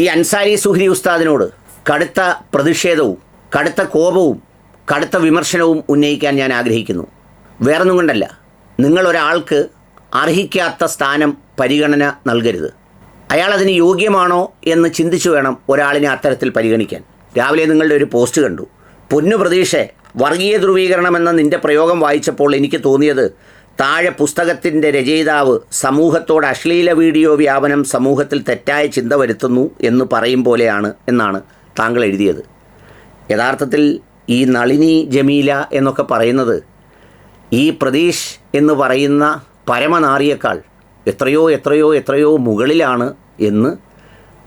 ഈ അൻസാരി സുഹരി ഉസ്താദിനോട് കടുത്ത പ്രതിഷേധവും കടുത്ത കോപവും കടുത്ത വിമർശനവും ഉന്നയിക്കാൻ ഞാൻ ആഗ്രഹിക്കുന്നു. വേറൊന്നും കൊണ്ടല്ല. നിങ്ങളൊരാൾക്ക് അർഹിക്കാത്ത സ്ഥാനം പരിഗണന നൽകരുത്. അയാൾ അതിന് യോഗ്യമാണോ എന്ന് ചിന്തിച്ചു വേണം ഒരാളിനെ അത്തരത്തിൽ പരിഗണിക്കാൻ. രാവിലെ നിങ്ങളുടെ ഒരു പോസ്റ്റ് കണ്ടു. പൊന്നു പ്രതീക്ഷ വർഗീയ ധ്രുവീകരണമെന്ന നിന്റെ പ്രയോഗം വായിച്ചപ്പോൾ എനിക്ക് തോന്നിയത് താഴെ പുസ്തകത്തിന്റെ രചയിതാവ് സമൂഹത്തോട് അശ്ലീല വീഡിയോ വ്യാപനം സമൂഹത്തിൽ തെറ്റായ ചിന്ത വരുത്തുന്നു എന്ന് പറയും പോലെയാണ് എന്നാണ് താങ്കൾ എഴുതിയത്. യഥാർത്ഥത്തിൽ ഈ നളിനി ജമീല എന്നൊക്കെ പറയുന്നത് ഈ പ്രതീഷ് എന്ന് പറയുന്ന പരമനാറിയേക്കാൾ എത്രയോ എത്രയോ എത്രയോ മുകളിലാണ് എന്ന്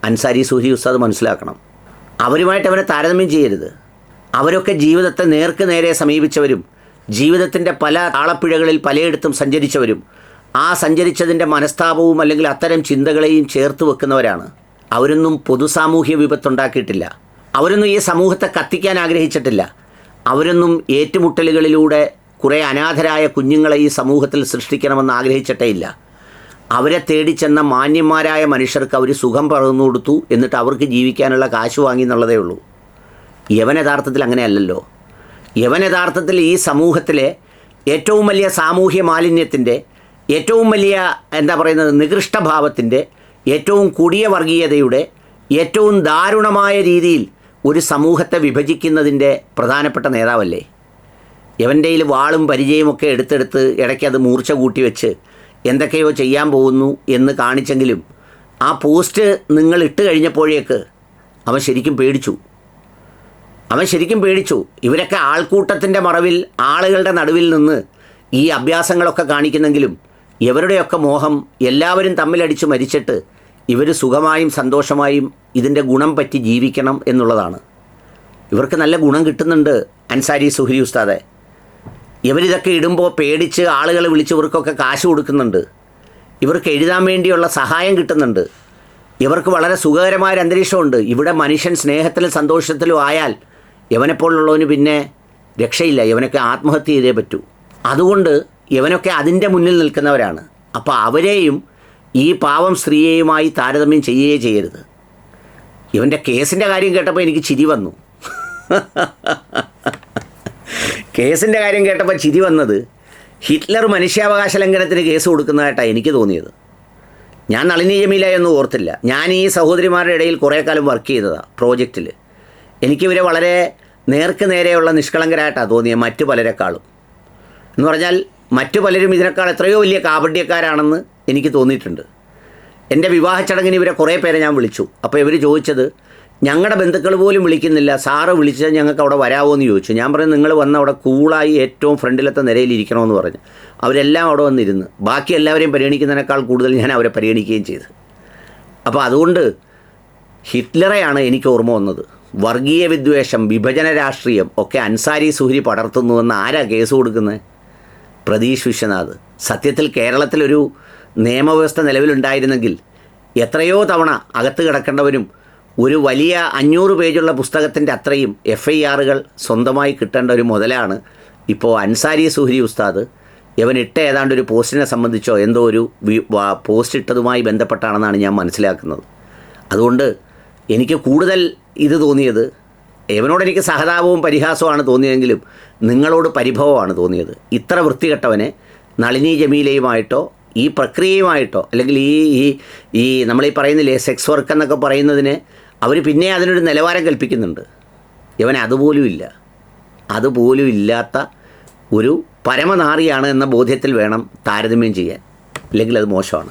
അൻസാരി സൂഹി ഉസ്താദ് മനസ്സിലാക്കണം. അവരുമായിട്ട് അവരെ താരതമ്യം ചെയ്യരുത്. അവരൊക്കെ ജീവിതത്തെ നേർക്ക് നേരെ സമീപിച്ചവരും ജീവിതത്തിന്റെ പല താളപ്പിഴകളിൽ പലയിടത്തും സഞ്ചരിച്ചവരും ആ സഞ്ചരിച്ചതിന്റെ മനസ്താപവും അല്ലെങ്കിൽ അത്തരം ചിന്തകളെയും ചേർത്ത് വെക്കുന്നവരാണ്. അവരൊന്നും പൊതുസാമൂഹ്യ വിപത്തുണ്ടാക്കിയിട്ടില്ല. അവരൊന്നും ഈ സമൂഹത്തെ കത്തിക്കാൻ ആഗ്രഹിച്ചിട്ടില്ല. അവരൊന്നും ഏറ്റുമുട്ടലുകളിലൂടെ കുറേ അനാഥരായ കുഞ്ഞുങ്ങളെ ഈ സമൂഹത്തിൽ സൃഷ്ടിക്കണമെന്ന് ആഗ്രഹിച്ചിട്ടേ ഇല്ല. അവരെ തേടി ചെന്ന മാന്യന്മാരായ മനുഷ്യർക്ക് അവർ സുഖം പകർന്നു കൊടുത്തു എന്നിട്ട് അവർക്ക് ജീവിക്കാനുള്ള കാശ് വാങ്ങി എന്നുള്ളതേ ഉള്ളൂ. യവൻ യഥാർത്ഥത്തിൽ അങ്ങനെയല്ലല്ലോ. യവൻ യഥാർത്ഥത്തിൽ ഈ സമൂഹത്തിലെ ഏറ്റവും വലിയ സാമൂഹ്യ മാലിന്യത്തിന്റെ ഏറ്റവും വലിയ എന്താ പറയുന്നത് നികൃഷ്ടഭാവത്തിന്റെ ഏറ്റവും കൂടിയ വർഗീയതയുടെ ഏറ്റവും ദാരുണമായ രീതിയിൽ ഒരു സമൂഹത്തെ വിഭജിക്കുന്നതിന്റെ പ്രധാനപ്പെട്ട നേതാവല്ലേ? എവന്റെയിൽ വാളും പരിചയമൊക്കെ എടുത്തെടുത്ത് ഇടയ്ക്ക് അത് മൂർച്ച കൂട്ടി വെച്ച് എന്തൊക്കെയോ ചെയ്യാൻ പോകുന്നു എന്ന് കാണിച്ചെങ്കിലും ആ പോസ്റ്റ് നിങ്ങൾ ഇട്ട് കഴിഞ്ഞപ്പോഴേക്ക് അവൻ ശരിക്കും പേടിച്ചു. അവൻ ശരിക്കും പേടിച്ചു. ഇവരൊക്കെ ആൾക്കൂട്ടത്തിന്റെ മറവിൽ ആളുകളുടെ നടുവിൽ നിന്ന് ഈ അഭ്യാസങ്ങളൊക്കെ കാണിക്കുന്നെങ്കിലും ഇവരുടെയൊക്കെ മോഹം എല്ലാവരും തമ്മിലടിച്ച് മരിച്ചിട്ട് ഇവർ സുഖമായും സന്തോഷമായും ഇതിന്റെ ഗുണം പറ്റി ജീവിക്കണം എന്നുള്ളതാണ്. ഇവർക്ക് നല്ല ഗുണം കിട്ടുന്നുണ്ട് അൻസാരി സുഹരി ഉസ്താദെ. ഇവരിതൊക്കെ ഇടുമ്പോൾ പേടിച്ച് ആളുകളെ വിളിച്ച് ഇവർക്കൊക്കെ കാശ് കൊടുക്കുന്നുണ്ട്. ഇവർക്ക് എഴുതാൻ വേണ്ടിയുള്ള സഹായം കിട്ടുന്നുണ്ട്. ഇവർക്ക് വളരെ സുഖകരമായൊരു അന്തരീക്ഷമുണ്ട്. ഇവിടെ മനുഷ്യൻ സ്നേഹത്തിലും സന്തോഷത്തിലും ആയാൽ യവനെപ്പോലുള്ളവന് പിന്നെ രക്ഷയില്ല. യവനൊക്കെ ആത്മഹത്യ ചെയ്തേ പറ്റൂ. അതുകൊണ്ട് യവനൊക്കെ അതിന്റെ മുന്നിൽ നിൽക്കുന്നവരാണ്. അപ്പോൾ അവരെയും ഈ പാവം സ്ത്രീയെയുമായി താരതമ്യം ചെയ്യുകയേ ചെയ്യരുത്. ഇവന്റെ കേസിന്റെ കാര്യം കേട്ടപ്പോൾ എനിക്ക് ചിരി വന്നു. കേസിന്റെ കാര്യം കേട്ടപ്പോൾ ചിരി വന്നത് ഹിറ്റ്ലർ മനുഷ്യാവകാശ ലംഘനത്തിന് കേസ് കൊടുക്കുന്നതായിട്ടാണ് എനിക്ക് തോന്നിയത്. ഞാൻ നളിനി ജമീല എന്ന് ഓർത്തില്ല. ഞാൻ ഈ സഹോദരിമാരുടെ ഇടയിൽ കുറേ കാലം വർക്ക് ചെയ്തതാണ് പ്രോജക്റ്റിൽ. എനിക്കിവരെ വളരെ നേർക്ക് നേരെയുള്ള നിഷ്കളങ്കരായിട്ടാണ് തോന്നിയത് മറ്റു പലരെക്കാളും. എന്ന് പറഞ്ഞാൽ മറ്റു പലരും ഇതിനേക്കാൾ എത്രയോ വലിയ കാപട്യക്കാരാണെന്ന് എനിക്ക് തോന്നിയിട്ടുണ്ട്. എന്റെ വിവാഹ ചടങ്ങിന് ഇവരെ കുറേ പേരെ ഞാൻ വിളിച്ചു. അപ്പോൾ ഇവർ ചോദിച്ചത് ഞങ്ങളുടെ ബന്ധുക്കൾ പോലും വിളിക്കുന്നില്ല. സാറ് വിളിച്ചാൽ ഞങ്ങൾക്ക് അവിടെ വരാമോ എന്ന് ചോദിച്ചു. ഞാൻ പറഞ്ഞു നിങ്ങൾ വന്ന് അവിടെ കൂളായി ഏറ്റവും ഫ്രണ്ടിലത്തെ നിരയിൽ ഇരിക്കണമെന്ന് പറഞ്ഞു. അവരെല്ലാം അവിടെ വന്നിരുന്ന്. ബാക്കി എല്ലാവരെയും പരിഗണിക്കുന്നതിനേക്കാൾ കൂടുതൽ ഞാൻ അവരെ പരിഗണിക്കുകയും ചെയ്തു. അപ്പോൾ അതുകൊണ്ട് ഹിറ്റ്ലറെയാണ് എനിക്ക് ഓർമ്മ വന്നത്. വർഗീയ വിദ്വേഷം വിഭജന രാഷ്ട്രീയം ഒക്കെ അൻസാരി സുഹരി പടർത്തുന്നുവെന്ന് ആരാ കേസ് കൊടുക്കുന്നത്? പ്രതീഷ് വിശ്വനാഥ്. സത്യത്തിൽ കേരളത്തിലൊരു നിയമവ്യവസ്ഥ നിലവിലുണ്ടായിരുന്നെങ്കിൽ എത്രയോ തവണ അകത്ത് കിടക്കേണ്ടവരും ഒരു വലിയ അഞ്ഞൂറ് പേജുള്ള പുസ്തകത്തിന്റെ അത്രയും എഫ് ഐ ആറുകൾ സ്വന്തമായി കിട്ടേണ്ട ഒരു മുതലാണ് ഇപ്പോൾ അൻസാരി സുഹരി ഉസ്താദ്. ഇവൻ ഇട്ട ഏതാണ്ട് ഒരു പോസ്റ്റിനെ സംബന്ധിച്ചോ എന്തോ ഒരു പോസ്റ്റ് ഇട്ടതുമായി ബന്ധപ്പെട്ടാണെന്നാണ് ഞാൻ മനസ്സിലാക്കുന്നത്. അതുകൊണ്ട് എനിക്ക് കൂടുതൽ ഇത് തോന്നിയത് ഇവനോട് എനിക്ക് സഹതാപവും പരിഹാസവുമാണ് തോന്നിയതെങ്കിലും നിങ്ങളോട് പരിഭവമാണ് തോന്നിയത്. ഇത്ര വൃത്തികെട്ടവനെ നളിനി ജമീലയുമായിട്ടോ ഈ പ്രക്രിയയുമായിട്ടോ അല്ലെങ്കിൽ ഈ ഈ ഈ നമ്മളീ പറയുന്നില്ലേ സെക്സ് വർക്ക് എന്നൊക്കെ പറയുന്നതിന് അവർ പിന്നെ അതിനൊരു നിലവാരം കൽപ്പിക്കുന്നുണ്ട്. ഇവൻ അതുപോലും ഇല്ല. അതുപോലും ഇല്ലാത്ത ഒരു പരമനാറിയാണ് എന്ന ബോധ്യത്തിൽ വേണം താരതമ്യം ചെയ്യാൻ. അല്ലെങ്കിൽ അത് മോശമാണ്.